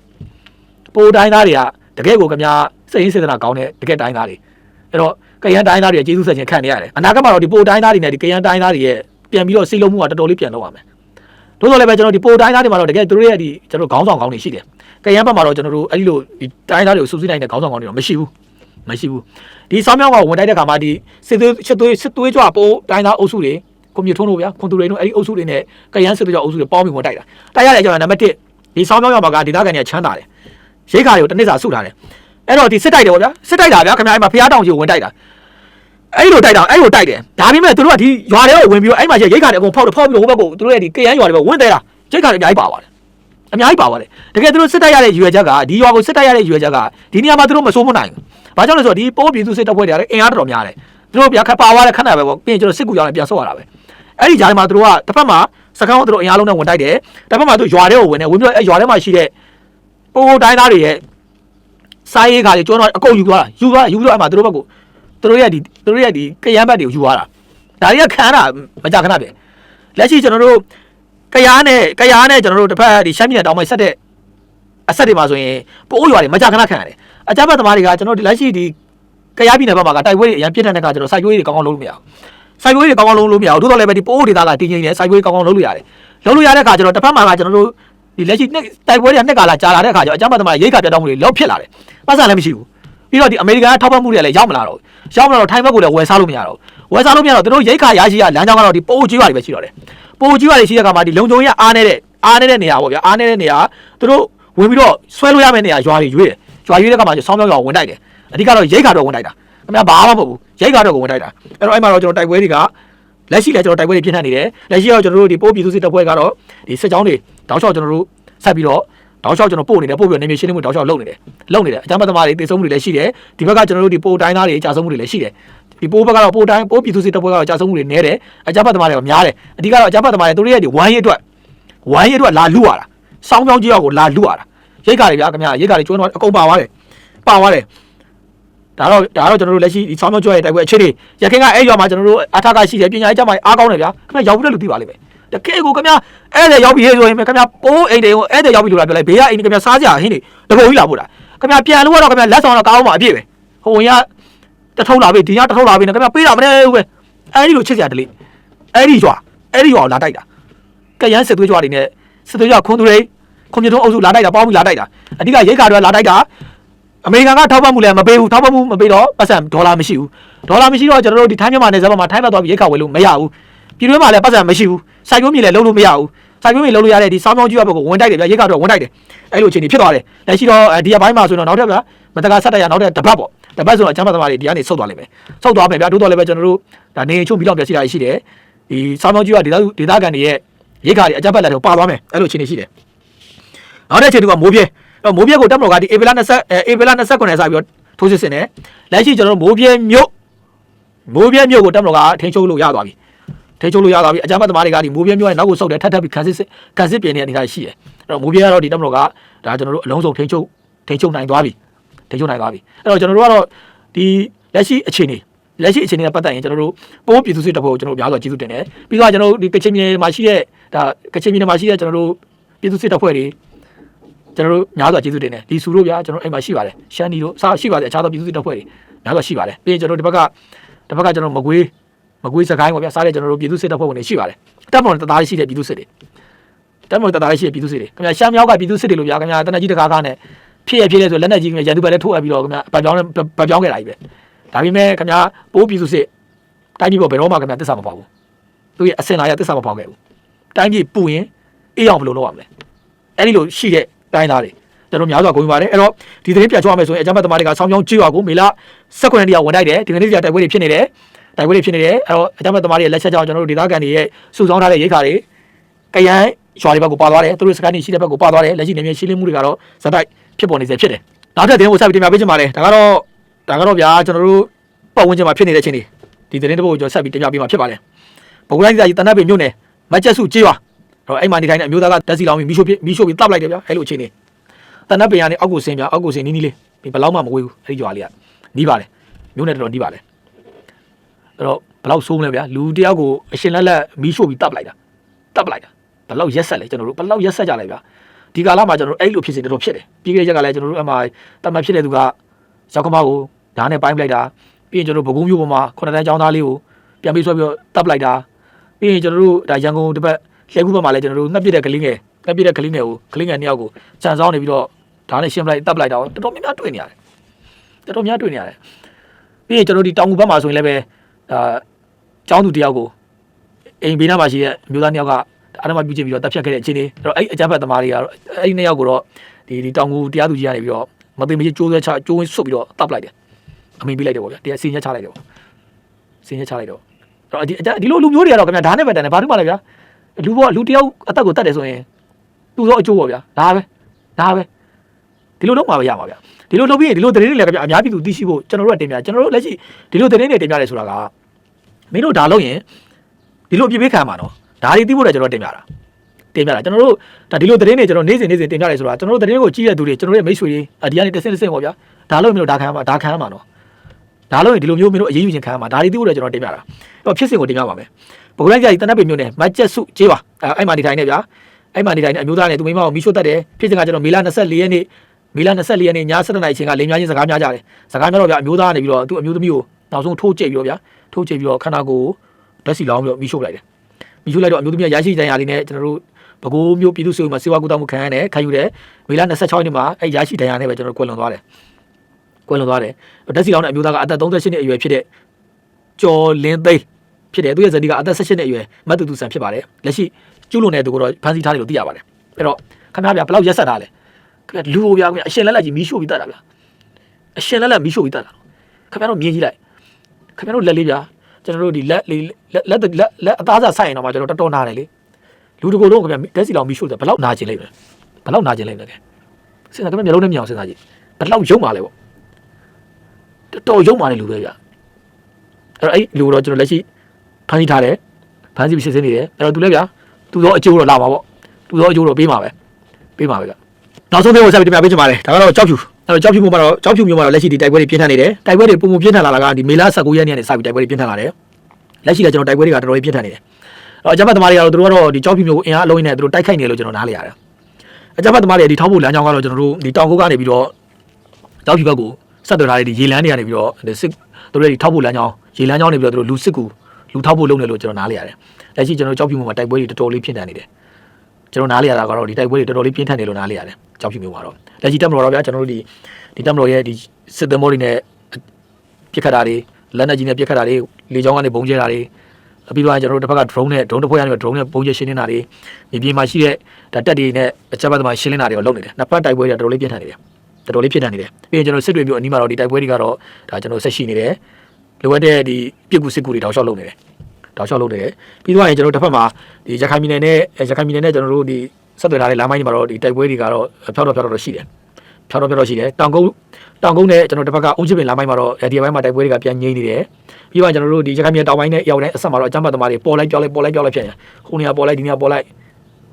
ပိုတိုင်းသားတွေကတကယ်ကိုခင်ဗျာစိတ်ရင်းစေတနာကောင်းတဲ့တကယ်တိုင်းသားတွေအဲ့တော့ ကရန်တိုင်းသားတွေကျေးဇူးဆက်ခြင်းခံနေရတယ်အနာဂတ်မှာတော့ဒီပိုတိုင်းသားတွေနဲ့ဒီကရန်တိုင်းသားတွေရဲ့ပြန်ပြီးတော့စီလုံးမှုကတော်တော်လေးပြန်လုပ်ရမယ်တို့တော့လည်းပဲကျွန်တော်ဒီပိုတိုင်းသားတွေမှာတော့တကယ်သူတို့ရဲ့ဒီကျွန်တော်ခေါင်းဆောင်ကောင်းတွေရှိတယ်ကရန်ဘက်မှာတော့ကျွန်တော်တို့အဲ့ဒီလိုဒီတိုင်းသားတွေကိုစုစည်းနိုင်တဲ့ခေါင်းဆောင်ကောင်းတွေတော့မရှိဘူးမရှိဘူးဒီစောင်းမြောင်းကဝင်တိုက်တဲ့ခါမှာဒီစစ်သွေးစစ်သွေးစစ်သွေးကြွပိုတိုင်းသားအုပ်စုတွေကွန်ပျူထုံးတို့ဗျာခွန်သူတွေတို့အဲ့ဒီအုပ်စုတွေနဲ့ကရန်စစ်သွေးကြွအုပ်စုတွေပေါင်းပြီးဝင်တိုက်တာတိုက်ရတဲ့အကြောင်းကနံပါတ်1ဒီစောင်းမြောင်းကဒေသခံတွေကချမ်းသာတယ်ရိတ်ခါတွေကိုတစ်နှစ်စာစုထားတယ်အဲ့တော့ဒီစစ်တိုက်တယ်ဗောဗျာစစ်တိုက်တာဗျာခင်ဗျာအဲ့မှာဖျားတောင်ကြီးကိုဝင်တိုက်တာ အဲ့လိုတိုက်တာအဲ့လိုတိုက်တယ်ဒါပေမဲ့သူတို့ကဒီရွာတွေကိုဝင်ပြီးတော့အဲ့မှာရိတ်ခါတွေအကုန်ဖောက်တယ်ဖောက်ပြီးတော့ဟိုဘက်ကိုသူတို့ရဲ့ဒီကရန်ရွာတွေပဲဝင်တယ်လားရိတ်ခါတွေအများကြီးပါပါတယ်အများကြီးပါပါတယ်တကယ်သူတို့စစ်တိုက်ရတဲ့ရွယ်ချက်ကဒီရွာကိုစစ်တိုက်ရတဲ့ရွယ်ချက်ကဒီနေရာမှာသူတို့မစိုးမနိုင်ဘူးဘာကြောင့်လဲဆိုတော့ဒီပိုးပြည်သူစစ်တပ်ဖွဲ့တွေကလည်းအင်အားတော်တော်များတယ်သူတို့ဗျာခက်ပါသွားတဲ့ခဏပဲပေါ့ပြီးရင်ကျွန်တော်စစ်ကူရောက်ရင်ပြန်ဆော့ရတာပဲအဲ့ဒီဂျားမှာသူတို့ကတစ်ဖက်မှာစကန်းကိုသူတို့အင်အားလုံးနဲ့ဝင်တိုက်တယ်တစ်ဖက်မှာသူရွာတွေကိုဝင်တယ်ဝင်ပြီးတော့အဲ့ရွာထဲမှာရှိတဲ့ပိုးတိုင်းသားတွေရဲ့စားရေးခါတွေကျွန်းတော့အကုန်ယူသွားတာယူသွားယူသွားအဲ့မှာသူတို့ဘက်ကို သူတို့ရဲ့ဒီသူတို့ရဲ့ဒီကရမ်းဘက်တွေကိုယူသွားတာဒါတွေကခံရတာမကြခဏပဲလက်ရှိကျွန်တော်တို့ကရားနဲ့ကရားနဲ့ကျွန်တော်တို့တစ်ဖက်ဒီရှမ်းပြည်နယ်တောင်ပိုင်းဆက်တဲ့အဆက်တွေမှာဆိုရင်ပိုးရွာတွေမကြခဏခံရတယ်အကြမ်းဖက်သမားတွေကကျွန်တော်ဒီလက်ရှိဒီကရားပြည်နယ်ဘက်မှာကတိုက်ပွဲတွေအရင်ပြစ်တဲ့အခါကျွန်တော်စိုက်ပျိုးရေးတွေကောင်းကောင်းလုပ်လို့မရဘူးစိုက်ပျိုးရေးတွေကောင်းကောင်းလုပ်လို့မရဘူးသို့တော်လည်းပဲဒီပိုးဒေသကတည်ငြိမ်နေစိုက်ပျိုးရေးကောင်းကောင်းလုပ်လို့ရတယ်လုပ်လို့ရတဲ့အခါကျွန်တော်တစ်ဖက်မှာကကျွန်တော်တို့ဒီလက်ရှိနှစ်တိုက်ပွဲတွေကနှစ်ကာလကြာလာတဲ့အခါကျတော့အကြမ်းဖက်သမားရိတ်ခါပြတ်တော့မှုတွေလောက်ဖြစ်လာတယ်ပတ်စံလည်းမရှိဘူး ပြီးတော့ဒီအမေရိကန်ကထောက်ပံ့မှုတွေကလည်းရောက်မလာတော့ဘူးရောက်မလာတော့ထိုင်းဘက်ကိုလည်းဝယ်စားလို့မရတော့ဘူးဝယ်စားလို့မရတော့သူတို့ရိတ်ခါရရှိရလမ်းကြောင်းကတော့ဒီပိုးကြီးပါတွေပဲရှိတော့တယ်ပိုးကြီးပါတွေရှိတဲ့အခါမှာဒီလုံခြုံရေးအားနေတဲ့အားနေတဲ့နေရာပေါ့ဗျာအားနေတဲ့နေရာသူတို့ဝင်ပြီးတော့ဆွဲလို့ရမယ့်နေရာရွာတွေရွေးတယ်ရွာရွေးတဲ့အခါမှာဆောင်းပြောင်းရွာဝင်တိုက်တယ်အဓိကတော့ရိတ်ခါတော့ဝင်တိုက်တာခင်ဗျာဘာမှမဟုတ်ဘူးရိတ်ခါတော့ကိုဝင်တိုက်တာအဲ့တော့အဲ့မှာတော့ကျွန်တော်တိုက်ပွဲတွေကလက်ရှိလည်းကျွန်တော်တိုက်ပွဲတွေပြင်းထန်နေတယ်လက်ရှိတော့ကျွန်တော်တို့ဒီပိုးပြည်သူစစ်တပ်ဖွဲ့ကတော့ဒီစစ်ကြောင်းတွေတောက်လျှောက်ကျွန်တော်တို့ဆက်ပြီးတော့ တောက်လျှောက်ကျွန်တော်ပို့နေတယ်ပို့ပြီးတော့နေမြေရှင်းလင်းမှုတောက်လျှောက်လုပ်နေတယ်လုပ်နေတယ်အကြမ်းဖက်သမားတွေတေဆုံးမှုတွေလည်းရှိတယ်ဒီဘက်ကကျွန်တော်တို့ဒီပိုးတိုင်းသားတွေကြာဆုံးမှုတွေလည်းရှိတယ်ဒီပိုးဘက်ကတော့ပိုးတိုင်းပိုးပြည်သူစစ်တပ်ဖွဲ့ကတော့ကြာဆုံးမှုတွေနည်းတယ်အကြမ်းဖက်သမားတွေကများတယ်အဓိကတော့အကြမ်းဖက်သမားတွေသူတို့ရဲ့ဒီဝိုင်းရေးအတွက်ဝိုင်းရေးအတွက်လာလူရတာစောင်းပြောင်းကြီးရောက်ကိုလာလူရတာရိတ်ကားတွေဗျာခင်ဗျာရိတ်ကားတွေကျွန်းတော့အကုန်ပါသွားတယ်ပါသွားတယ်ဒါတော့ဒါတော့ကျွန်တော်တို့လက်ရှိဒီဆောင်းမြောက်ကျွဲရဲ့တိုက်ပွဲအခြေအနေရခိုင်ကအဲ့ရွာမှာကျွန်တော်တို့အထက်ကရှိတယ်ပညာရေးကျမှအားကောင်းတယ်ဗျာခင်ဗျာရောက်ပြီးတဲ့လူသိပါလိမ့်မယ် တကယ်ကိုခင်ဗျာအဲ့ဒါရောက်ပြီးရေးဆိုရင်ခင်ဗျာပိုးအိမ်တွေကိုအဲ့ဒါရောက်ပြီးလို့လာပြောလိုက်ဘေးကအိမ်တွေခင်ဗျာစားကြဟင်းတွေတပုံကြီးလာပို့တာခင်ဗျာပြန်လို့တော့ခင်ဗျာလက်ဆောင်တော့ကောင်းမှာအပြည့်ပဲဟိုဝင်ကတထုံးလာပြီဒီကတထုံးလာပြီနဲ့ခင်ဗျာပေးတာမနေဘူးပဲအဲ့ဒီလိုချစ်စရာတလေအဲ့ဒီရွာအဲ့ဒီရွာကိုလာတိုက်တာကရန်စစ်သွေးကြွားတွေနဲ့စစ်သွေးကြွားခွန်သူတွေခွန်ပြတုံးအုပ်စုလာတိုက်တာပေါင်းပြီးလာတိုက်တာအဓိကရိတ်ခါတွေလာတိုက်တာအမေရိကန်ကထောက်ပံ့မှုလည်းမပေးဘူးထောက်ပံ့မှုမပေးတော့ပတ်စံဒေါ်လာမရှိဘူးဒေါ်လာမရှိတော့ကျွန်တော်တို့ဒီထိုင်းမြန်မာနယ်စပ်မှာထိုင်းဘက်သွားပြီးရိတ်ခါဝယ်လို့မရဘူး ပြည်တွင်းမှာလည်းပတ်စံမရှိဘူးစိုက်ပျိုးမြေလည်းလုံးလို့မရဘူးစိုက်ပျိုးမြေလုံးလို့ရတဲ့ဒီစောင်းမောင်းကြီးဘက်ကိုဝင်တိုက်တယ်ဗျရိတ်ခါတော့ဝင်တိုက်တယ်အဲ့လိုအခြေအနေဖြစ်သွားတယ်လက်ရှိတော့ဒီအပိုင်းမှာဆိုတော့နောက်ထပ်ဗျမတကာဆက်တက်ရနောက်ထပ်တပတ်ပေါ့တပတ်ဆိုတော့အချမ်းပတ်သမားတွေဒီကနေဆုတ်သွားလိမ့်မယ်ဆုတ်သွားမယ်ဗျတိုးတော်လည်းပဲကျွန်တော်တို့ဒါနေချုံပြီးတော့ပြစီတာရှိတယ်ဒီစောင်းမောင်းကြီးကဒေသဒေသခံတွေရဲ့ရိတ်ခါတွေအချမ်းပတ်လက်တော့ပါသွားမယ်အဲ့လိုအခြေအနေရှိတယ်နောက်တဲ့အခြေအနေကမိုးပြဲအဲ့မိုးပြဲကိုတက်မတော်ကဒီဧပြီလ20ဧပြီလ29ရက်စပြီးတော့ထိုးစစ်ဆင်တယ်လက်ရှိကျွန်တော်တို့မိုးပြဲမြို့မိုးပြဲမြို့ကိုတက်မတော်ကထိန်းချုပ်လို့ရသွားပြီ ထိန်းချုပ်လို့ရသွားပြီအကြမ်းဖက်သမားတွေကဒီမိုးပြဲမြို့ရဲ့နောက်ကိုဆုတ်တယ်ထပ်ထပ်ပြီးခန်းစစ်ခန်းစစ်ပြင်နေတဲ့အနေအထားရှိတယ်အဲ့တော့မိုးပြဲကတော့ဒီတက်မတော်ကဒါကျွန်တော်တို့အလုံးစုံထိန်းချုပ်ထိန်းချုပ်နိုင်သွားပြီထိန်းချုပ်နိုင်သွားပြီအဲ့တော့ကျွန်တော်တို့ကတော့ဒီလက်ရှိအခြေအနေလက်ရှိအခြေအနေနဲ့ပတ်သက်ရင်ကျွန်တော်တို့ပိုးပြည်သူစစ်တပ်ဖွဲ့ကိုကျွန်တော်တို့များစွာကျေးဇူးတင်တယ်ပြီးတော့ကျွန်တော်တို့ဒီကချင်ပြည်နယ်မှာရှိတဲ့ဒါကချင်ပြည်နယ်မှာရှိတဲ့ကျွန်တော်တို့ပြည်သူစစ်တပ်ဖွဲ့တွေကျွန်တော်တို့များစွာကျေးဇူးတင်တယ်ဒီစုတို့ဗျာကျွန်တော်အိမ်မှာရှိပါတယ်ရှမ်းဒီတို့စားရှိပါတယ်အခြားသောပြည်သူစစ်တပ်ဖွဲ့တွေများစွာရှိပါတယ်ပြီးရင်ကျွန်တော်တို့ဒီဘက်ကဒီဘက်ကကျွန်တော်မကွေး မကွေးစကိုင်းပေါ့ဗျာစားတဲ့ကျွန်တော်တို့ပြည်သူစစ်တပ်ဖွဲ့ဝင်တွေရှိပါတယ်တပ်မတော်တသားရှိတဲ့ပြည်သူစစ်တွေတပ်မတော်တသားရှိတဲ့ပြည်သူစစ်တွေခင်ဗျာရှမ်းမြောက်ကပြည်သူစစ်တွေလို့ဗျာခင်ဗျာတနက်ကြီးတကားကားနဲ့ဖြစ်ရဖြစ်လဲဆိုလက်နက်ကြီးခင်ဗျာရန်သူဘက်လည်းထိုးအပ်ပြီးတော့ခင်ဗျာဗတ်ပြောင်းဗတ်ပြောင်းခဲ့တာကြီးပဲဒါပေမဲ့ခင်ဗျာပိုးပြည်သူစစ်တိုင်းပြည်ပေါ်ဘယ်တော့မှခင်ဗျာတစ္ဆာမပေါက်ဘူးသူရဲ့အစင်လာရတစ္ဆာမပေါက်ခဲ့ဘူးတိုင်းပြည်ပူရင်အေးအောင်ဘယ်လိုလုပ်ရမလဲအဲ့ဒီလိုရှိတဲ့တိုင်းသားတွေကျွန်တော်များစွာဂုဏ်ယူပါတယ်အဲ့တော့ဒီသတင်းပြချောရမယ်ဆိုရင်အကြမ်းဖက်သမားတွေကဆောင်းချောင်းကြေးရွာကိုမေလ19ရက်နေ့ကဝင်တိုက်တယ်ဒီကနေ့ကျတိုက်ပွဲတွေဖြစ်နေတယ် တိုက်ပွဲတွေဖြစ်နေတယ်အဲ့တော့အကြမ်းဖက်သမားတွေရဲ့လက်ချက်ကြောင့်ကျွန်တော်တို့ဒေသခံတွေရဲ့စုဆောင်းထားတဲ့ရိတ်ခါတွေကရန်ရွာတွေဘက်ကိုပါသွားတယ်သူတို့စကန်တွေရှိတဲ့ဘက်ကိုပါသွားတယ်လက်ရှိနေမြေရှင်းလင်းမှုတွေကတော့ဇက်တိုက်ဖြစ်ပေါ်နေစေဖြစ်တယ်နောက်ထပ်သတင်းကိုဆက်ပြီးတင်ပြပေးချင်ပါတယ်ဒါကတော့ဒါကတော့ဗျာကျွန်တော်တို့ပတ်ဝန်းကျင်မှာဖြစ်နေတဲ့အချိန်တွေဒီသတင်းတစ်ပုဒ်ကိုကျွန်တော်ဆက်ပြီးတင်ပြပေးမှာဖြစ်ပါတယ်ဘုရားကြီးသားကြီးတနတ်ပင်မြို့နယ်မတ်ချက်စုကြေးရွာအဲ့တော့အဲ့မှာနေထိုင်တဲ့အမျိုးသားကတက်စီလောင်းပြီးမိရှို့ပြမိရှို့ပြီးတပ်လိုက်တယ်ဗျာအဲ့လိုအခြေအနေတနက်ပင်ကနေအောက်ကိုဆင်းပြအောက်ကိုဆင်းနီးနီးလေးဒီဘယ်လောက်မှမဝေးဘူးအဲ့ဒီကြွားလေးကနီးပါလေမျိုးနဲ့တော်တော်နီးပါလေ အဲ့တော့ဘယ်လောက်ဆိုးမလဲဗျာလူတယောက်ကိုအရှင်လက်လက်မီးရှို့ပြီးတပ်လိုက်တာတပ်ပလိုက်တာဘယ်လောက်ရက်ဆက်လဲကျွန်တော်တို့ဘယ်လောက်ရက်ဆက်ကြလဲဗျာဒီကာလမှာကျွန်တော်တို့အဲ့လိုဖြစ်စဉ်တော်တော်ဖြစ်တယ်ပြီးခဲ့တဲ့ရက်ကလည်းကျွန်တော်တို့အမှတတ်မှတ်ဖြစ်တဲ့သူကရောက်ခမကိုဓာတ်နဲ့ပိုင်းပလိုက်တာပြီးရင်ကျွန်တော်တို့ဘကုံးမျိုးပေါ်မှာခုနှစ်တန်းចောင်းသားလေးကိုပြန်ပြီးဆွဲပြီးတော့တပ်ပလိုက်တာပြီးရင်ကျွန်တော်တို့ဒါရန်ကုန်တစ်ပတ်လှည့်ခုဘက်မှာလည်းကျွန်တော်တို့ငှက်ပစ်တဲ့ကလေးငယ်ငှက်ပစ်တဲ့ကလေးငယ်ကိုကလေးငယ်နှစ်ယောက်ကိုခြံစောင်းနေပြီးတော့ဒါနဲ့ရှင်းပလိုက်တပ်ပလိုက်တော့တော်တော်များများတွေ့နေရတယ်တော်တော်များတွေ့နေရတယ်ပြီးရင်ကျွန်တော်ဒီတောင်ကူဘက်မှာဆိုရင်လည်းပဲ အာကျောင်းသူတယောက်ကိုအိမ်ဘေးနားမှာရှိတဲ့အမျိုးသားနှစ်ယောက်ကအာရမပြုချင်ပြီးတော့တပ်ဖြတ်ခဲ့တဲ့အခြေအနေအဲ့တော့အဲ့အကြမ်းဖက်သမားတွေကတော့အဲ့ဒီနှစ်ယောက်ကိုတော့ဒီဒီတောင်ကူတရားသူကြီးကနေပြီးတော့မသိမချင်းကျိုးဆွဲချကျိုးဆွတ်ပြီးတော့တပ်ပလိုက်တယ်အမိန်ပေးလိုက်တယ်ပေါ့ဗျာတရားစင်ရက်ချလိုက်တယ်ပေါ့စင်ရက်ချလိုက်တော့တော့ဒီဒီလိုလူမျိုးတွေကတော့ခင်ဗျာဒါနဲ့ပဲတန်တယ်ဘာလို့မှလဲဗျာလူဘောလူတယောက်အသက်ကိုတတ်တယ်ဆိုရင်သူ့သောအကျိုးပေါ့ဗျာဒါပဲဒါပဲဒီလိုလုပ်မှာပဲရမှာဗျဒီလိုလုပ်ပြီးရင်ဒီလိုသတင်းတွေလည်းဗျအများပြည်သူသိရှိဖို့ကျွန်တော်တို့ကတင်ပြကျွန်တော်တို့လက်ရှိဒီလိုသတင်းတွေတင်ပြတယ်ဆိုတာက မင်းတို့ဒါလုပ်ရင်ဒီလိုပြပေးခံမှာနော်ဒါတွေသိဖို့လည်းကျွန်တော်တင်ပြတာတင်ပြတာကျွန်တော်တို့ဒါဒီလိုသတင်းတွေကျွန်တော်နေ့စဉ်နေ့စဉ်တင်ပြတယ်ဆိုတာကျွန်တော်တို့သတင်းကိုကြည့်တဲ့သူတွေကျွန်တော်တို့ရဲ့မိတ်ဆွေတွေအဒီကနေတစ်ဆင့်တစ်ဆင့်ပေါ့ဗျာဒါလုပ်ရင်မင်းတို့ဒါခံမှာဒါခံမှာနော်ဒါလုပ်ရင်ဒီလိုမျိုးမင်းတို့အရေးယူခြင်းခံမှာဒါတွေသိဖို့လည်းကျွန်တော်တင်ပြတာအဲ့တော့ဖြစ်စဉ်ကိုတင်ပြပါမယ်ဗုဒ္ဓကြီးတနတ်ပေမျိုးနဲ့မတ်ချက်စုကျေးပါအဲ့မှာနေထိုင်နေဗျာအဲ့မှာနေထိုင်နေအမျိုးသားနဲ့သူမိန်းမကိုမိရှို့တတ်တယ်ဖြစ်စဉ်ကကျွန်တော်မေလ24ရက်နေ့မီလာ24ရက်နေ့ည7:00နာရီချိန်ကလိမ်များချင်းစကားများကြတယ်စကားများတော့ဗျအမျိုးသားကနေပြီးတော့သူ့အမျိုးသမီးကိုနောက်ဆုံးထိုးကျိတ်ပြီးတော့ဗျ ထိုးကျိတ်ပြီးတော့ခန္ဓာကိုယ်ကိုဓာတ်စီလောင်းပြီးတော့မိရှို့လိုက်တယ်မိရှို့လိုက်တော့အမျိုးသမီးကရရှိတန်ရာလေးနဲ့ကျွန်တော်တို့ဘကိုးမျိုးပြည်သူ့စေုံမှာစေဝါကူတောင်းမှုခံရတယ်ခံယူတယ်မီလာ26ရက်နေ့မှာအဲရရှိတန်ရာနဲ့ပဲကျွန်တော်ကွယ်လွန်သွားတယ်ကွယ်လွန်သွားတယ်ဓာတ်စီလောင်းတဲ့အမျိုးသားကအသက်38နှစ်အရွယ်ဖြစ်တဲ့ကျော်လင်းသိန်းဖြစ်တယ်သူရဲ့ဇနီးကအသက်18နှစ်အရွယ်မတ်တူတူဆန်ဖြစ်ပါတယ်လက်ရှိကျူးလွန်တဲ့သူကိုတော့ဖမ်းဆီးထားတယ်လို့သိရပါတယ်အဲ့တော့ခင်ဗျားဗျဘယ်လောက်ရက်ဆက်ထားလဲခင်ဗျလူကိုဗျာခင်ဗျအရှင်လက်လက်ကြီးမီးရှို့ပြီးတတ်တာဗျာအရှင်လက်လက်မီးရှို့ပြီးတတ်တာခင်ဗျားတို့မြင်ကြည့်လိုက် ခင်ဗျားတို့လက်လေးဗျာကျွန်တော်တို့ဒီလက်လေးလက်လက်လက်လက်အသားစားဆိုင်ရင်တော့မှကျွန်တော်တော်တော်နာတယ်လေလူတကိုယ်လုံးခင်ဗျဓာတ်စီလောင်မီးရှို့တယ်ဘယ်လောက်နာကျင်လိမ့်မယ်ဘယ်လောက်နာကျင်လိမ့်မယ်ကဲစဉ်းစားခင်ဗျမျိုးလုံးနဲ့မြင်အောင်စဉ်းစားကြည့်ဘယ်လောက်ယုံပါလဲပေါ့တော်တော်ယုံပါလေလူပဲဗျာအဲ့တော့အဲ့လူတော့ကျွန်တော်လက်ရှိဖမ်းဆီးထားတယ်ဖမ်းဆီးပြီးစစ်ဆေးနေတယ်အဲ့တော့သူလည်းဗျာသူတော့အကျိုးတော့လာပါပေါ့သူတော့အကျိုးတော့ပေးမှာပဲပေးမှာပဲဗျာနောက်ဆုံးသတင်းကိုဆက်ပြီးတင်ပြပေးချင်ပါတယ်ဒါကတော့ကြောက်ဖြူ အဲ့တော့ကြောက်ဖြူမျိုးမှာတော့ကြောက်ဖြူမျိုးမှာတော့လက်ရှိဒီတိုက်ပွဲတွေပြင်းထန်နေတယ်တိုက်ပွဲတွေပုံပုံပြင်းထန်လာတာကဒီမေလ19ရက်နေ့ကနေစပြီးတိုက်ပွဲတွေပြင်းထန်လာတယ်လက်ရှိလည်းကျွန်တော်တိုက်ပွဲတွေကတော်တော်လေးပြင်းထန်နေတယ်အဲ့တော့အကြမ်းဖက်သမားတွေကတော့သူတို့ကတော့ဒီကြောက်ဖြူမျိုးကိုအင်အားအလုံးနဲ့သူတို့တိုက်ခိုက်နေတယ်လို့ကျွန်တော်နားလေရတယ်အကြမ်းဖက်သမားတွေဒီထောက်ဖို့လမ်းကြောင်းကတော့ကျွန်တော်တို့ဒီတောင်ကုန်းကနေပြီးတော့ကြောက်ဖြူဘက်ကိုဆက်သွယ်ထားတဲ့ဒီရေလမ်းတွေကနေပြီးတော့ဒီစစ်သူတို့ရဲ့ဒီထောက်ဖို့လမ်းကြောင်းရေလမ်းကြောင်းနေပြီးတော့သူတို့လူစစ်ကူလူထောက်ဖို့လုပ်နေလို့ကျွန်တော်နားလေရတယ်လက်ရှိကျွန်တော်တို့ကြောက်ဖြူမျိုးမှာတိုက်ပွဲတွေတော်တော်လေးပြင်းထန်နေတယ် ကျွန်တော်နားလေရတာကတော့ဒီတိုက်ပွဲတွေတော်တော်လေးပြင်းထန်တယ်လို့နားလေရတယ်ကြောက်ဖြူမျိုးပါတော့လက်ရှိတက်မတော်တော့ဗျာကျွန်တော်တို့ဒီဒီတက်မတော်ရဲ့ဒီစစ်သင်္ဘောတွေနဲ့ပြစ်ခတ်တာတွေလက်နက်ကြီးနဲ့ပြစ်ခတ်တာတွေလေကြောင်းကနေပုံကျဲတာတွေပြီးတော့ကျွန်တော်တို့တစ်ဖက်က drone နဲ့ drone တစ်ဖွဲ့ကနေ drone နဲ့ပုံကျဲရှင်းနေတာတွေမြေပြင်မှာရှိတဲ့ဒါတက်တွေနဲ့အချက်ပတ်သမားရှင်းနေတာတွေကိုလုပ်နေတယ်နှစ်ဖက်တိုက်ပွဲတွေတော်တော်လေးပြင်းထန်နေတယ်တော်တော်လေးပြင်းထန်နေတယ်ပြီးရင်ကျွန်တော်စစ်တွေမျိုးအနီးမှာတော့ဒီတိုက်ပွဲတွေကတော့ဒါကျွန်တော်ဆက်ရှိနေတယ်လိုအပ်တဲ့ဒီပြစ်ကူစစ်ကူတွေတောက်လျှောက်လုပ်နေတယ် တောက်လျှောက်လုပ်နေတယ်ပြီးတော့ရင်ကျွန်တော်တို့တစ်ဖက်မှာဒီရခိုင်ပြည်နယ်နဲ့အဲရခိုင်ပြည်နယ်နဲ့ကျွန်တော်တို့ဒီဆက်သွယ်ထားတဲ့လမ်းမိုင်းတွေမှာတော့ဒီတိုက်ပွဲတွေကတော့ဖျောက်တော့ဖျောက်တော့ရှိတယ်ဖျောက်တော့ဖျောက်တော့ရှိတယ်တောင်ကုန်းတောင်ကုန်းနဲ့ကျွန်တော်တစ်ဖက်ကအုံချစ်ပင်လမ်းမိုင်းမှာတော့ဒီဘက်မှာတိုက်ပွဲတွေကပြန်ငြိမ့်နေတယ်ပြီးတော့ကျွန်တော်တို့ဒီရခိုင်ပြည်နယ်တောင်ပိုင်းနဲ့ရောက်တဲ့အဆက်မှာတော့အကြမ်းဖက်သမားတွေပေါ်လိုက်ပြောက်လိုက်ပေါ်လိုက်ပြောက်လိုက်ဖြစ်နေဟိုနေရာပေါ်လိုက်ဒီနေရာပေါ်လိုက်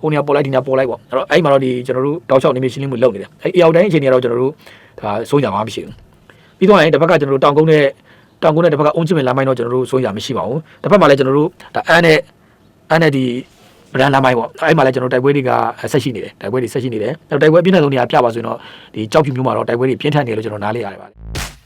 ဟိုနေရာပေါ်လိုက်ဒီနေရာပေါ်လိုက်ပေါ့အဲ့တော့အဲ့မှာတော့ဒီကျွန်တော်တို့တောက်လျှောက်နေမျိုးရှင်းလင်းမှုလုပ်နေတယ်အဲ့အရောက်တိုင်းအချိန်တွေကတော့ကျွန်တော်တို့ဒါစိုးရမှာမရှိဘူးပြီးတော့ရင်တစ်ဖက်ကကျွန်တော်တို့တောင်ကုန်းနဲ့ တောင်ကုန်းနဲ့တစ်ဖက်ကအုံချစ်ပင်လမ်းမိုင်းတော့ကျွန်တော်တို့စိုးရမရှိပါဘူးတစ်ဖက်မှာလည်းကျွန်တော်တို့ဒါအန်းနဲ့အန်းနဲ့ဒီဗရန်လမ်းမိုင်းပေါ့အဲ့မှာလည်းကျွန်တော်တိုက်ပွဲတွေကဆက်ရှိနေတယ်တိုက်ပွဲတွေဆက်ရှိနေတယ်အဲ့တော့တိုက်ပွဲအပြင်းထန်ဆုံးနေရာပြပါဆိုရင်တော့ဒီကြောက်ဖြူမျိုးမှာတော့တိုက်ပွဲတွေပြင်းထန်နေတယ်လို့ကျွန်တော်နားလေရတယ်ပါတယ်